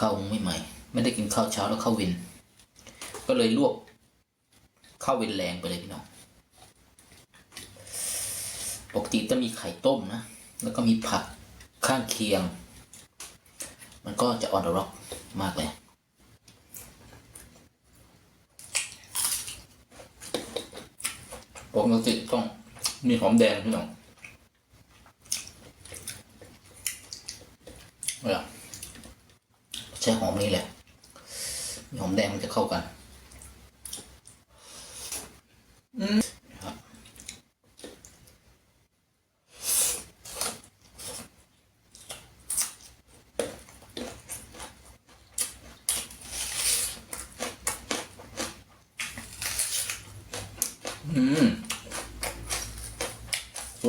ข้าวไม่ใหม่ ไม่ได้กินข้าวเช้าแล้วข้าวเวินก็เลยลวกข้าวเวินแรงไปเลยพี่น้องปกติจะมีไข่ต้มนะ แล้วก็มีผักข้างเคียง มันก็จะออนร็อกมากเลยปกติต้องมีหอมแดงพี่น้องเวลา ใช้หอมนี่แหละ หอมแดงมันจะเข้ากันอือืมส